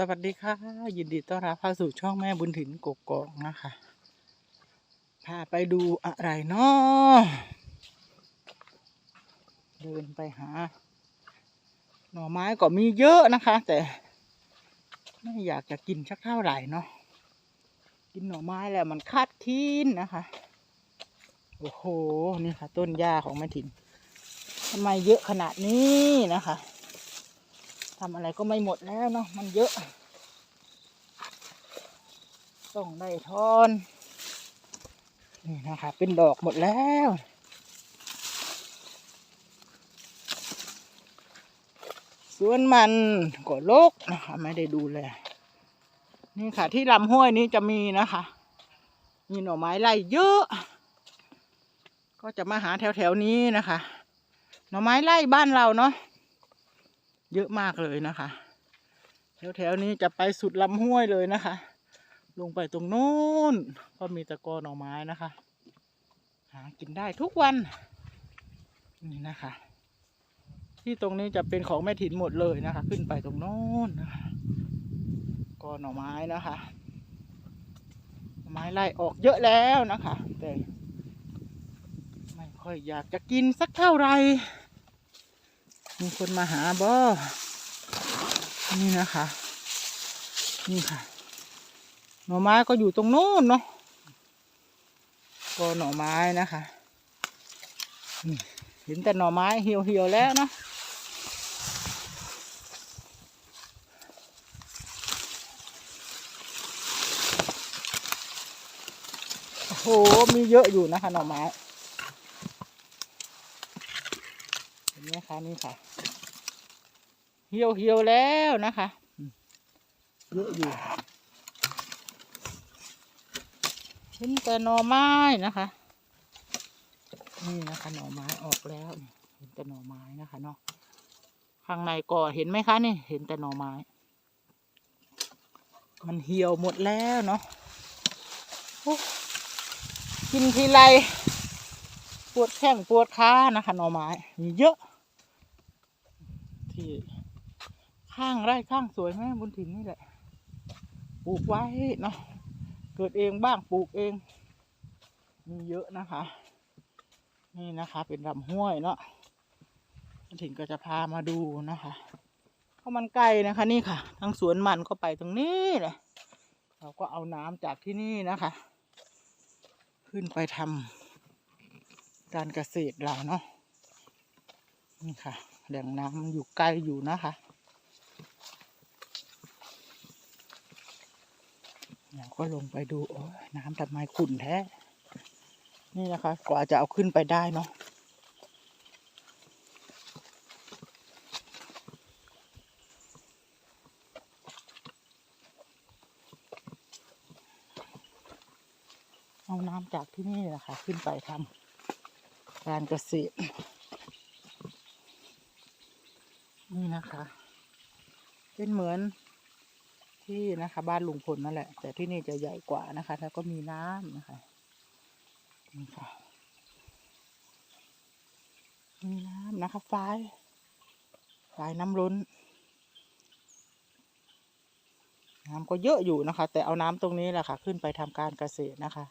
สวัสดีค่ะ ยินดีต้อนรับเข้าสู่ช่องแม่บุญถิ่นกกอกนะคะพาไปดูอะไรเนาะเดินไปหา หน่อไม้ก็มีเยอะนะคะ แต่ไม่อยากจะกินสักเท่าไหร่เนาะกินหน่อไม้แล้วมันคาดคีนนะคะโอ้โหนี่ค่ะ ต้นหญ้าของแม่ถิ่นทำไมเยอะขนาดนี้นะคะ ทำอะไรก็ไม่หมดแล้วเนาะมันเยอะต้องได้ทอนนี่นะคะเป็นดอกหมดแล้วสวนมันก็ลกนะคะไม่ได้ดูแลนี่ค่ะ ที่ลำห้วยนี้จะมีนะคะ มีหน่อไม้ไร่เยอะ ก็จะมาหาแถวแถวๆนี้นะคะ หน่อไม้ไร่บ้านเราเนาะ เยอะมากเลยนะคะ แถวแถวๆนี้จะไปสุดลำห้วยเลยนะคะ ลงไปตรงโน้นก็มีตะกอหน่อไม้นะคะ หากินได้ทุกวัน นี่นะคะ ที่ตรงนี้จะเป็นของแม่ถิ่นหมดเลยนะคะ ขึ้นไปตรงโน้นนะคะกอหน่อไม้นะคะไม้ไล่ออกเยอะแล้วนะคะ แต่ไม่ค่อยอยากจะกินสักเท่าไหร่ มีคนมาหาบ่นี่นะคะ นี่ค่ะ หน่อไม้ก็อยู่ตรงโน้นเนาะก็หน่อไม้นะคะเห็นแต่หน่อไม้เหี่ยวๆแล้วเนาะโอ้โหมีเยอะอยู่นะคะหน่อไม้ เห็ นะคะนี่ค่ะ เหี่ยวเหี่ยวแล้วนะคะเยอะอยู่เห็นแต่หน่อไม้นะคะ นี่นะคะหน่อไม้ออกแล้ว เห็นแต่หน่อไม้นะคะเนาะข้างในก็เห็นไหมคะนี่ เห็นแต่หน่อไม้ มันเหี่ยวหมดแล้วเนาะกินทีไร ปวดแข้งปวดขานะคะหน่อไม้มีเยอะ ที่ ข้างไร่ข้างสวยแม่บุญถิ่นนี่แหละ ปลูกไว้เนาะเกิดเองบ้างปลูกเอง มีเยอะนะคะ นี่นะคะ เป็นลำห้วยเนาะมาถึงก็จะพามาดูนะคะเพราะมันไกลนะคะ นี่ค่ะ ทางสวนมันก็ไปตรงนี้แหละเราก็เอาน้ำจากที่นี่นะคะ ขึ้นไปทำการเกษตรเราเนาะนี่ค่ะแหล่งน้ำอยู่ไกลอยู่นะคะ เราก็ลงไปดูโอ้ยน้ำทำไมขุ่นแท้ นี่นะคะ กว่าจะเอาขึ้นไปได้เนาะเอาน้ำจากที่นี่นะคะ ขึ้นไปทำการเกษตรนี่นะคะ เป็นเหมือน ที่นะคะ บ้านลุงพลนั่นแหละ แต่ที่นี่จะใหญ่กว่านะคะ แล้วก็มีน้ำนะคะนี่ค่ะมีน้ำนะคะฝายฝายน้ำล้น น้ำก็เยอะอยู่นะคะ แต่เอาน้ำตรงนี้แหละค่ะ ขึ้นไปทำการเกษตรนะคะ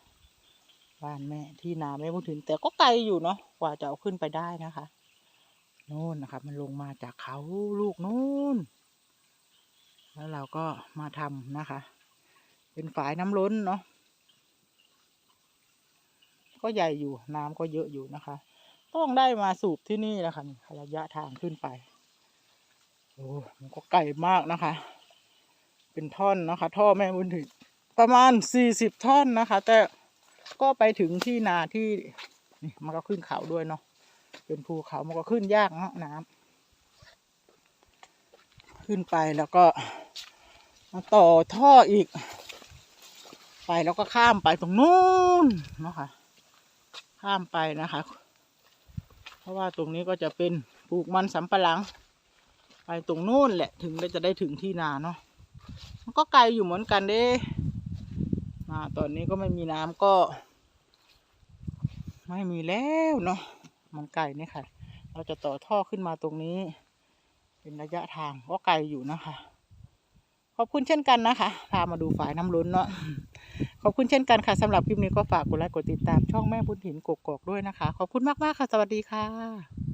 บ้านแม่ที่นาไม่พูดถึง แต่ก็ไกลอยู่เนาะกว่าจะเอาขึ้นไปได้นะคะนู่นนะคะ มันลงมาจากเขาลูกนู่น แล้วเราก็มาทำนะคะ เป็นฝายน้ำล้นเนาะก็ใหญ่อยู่น้ำก็เยอะอยู่นะคะ ต้องได้มาสูบที่นี่แหละค่ะระยะทางขึ้นไปโอ้มันก็ไกลมากนะคะ เป็นท่อนนะคะ ท่อแม่บุญถึงประมาณสี่สิบท่อนนะคะ แต่ก็ไปถึงที่นาที่นี่มันก็ขึ้นเขาด้วยเนาะเป็นภูเขามันก็ขึ้นยากเนาะน้ำ ขึ้นไปแล้วก็มาต่อท่ออีก ไปแล้วก็ข้ามไปตรงนู้นนะคะข้ามไปนะคะ เพราะว่าตรงนี้ก็จะเป็นปลูกมันสำปะหลัง ไปตรงนู้นแหละถึงจะได้ถึงที่นาเนาะมันก็ไกลอยู่เหมือนกันเด้มาตอนนี้ก็ไม่มีน้ำก็ ไม่มีแล้วเนาะมันไกลนี่ค่ะ เราจะต่อท่อขึ้นมาตรงนี้ เป็นระยะทางก็ไกลอยู่นะคะ ขอบคุณเช่นกันนะคะพามาดูฝ่ายน้ำล้นเนาะขอบคุณเช่นกันค่ะสำหรับคลิปนี้ก็ฝากกดไลค์กดติดตามช่องแม่บุญถิ่นกกอกด้วยนะคะ ขอบคุณมากๆค่ะ สวัสดีค่ะ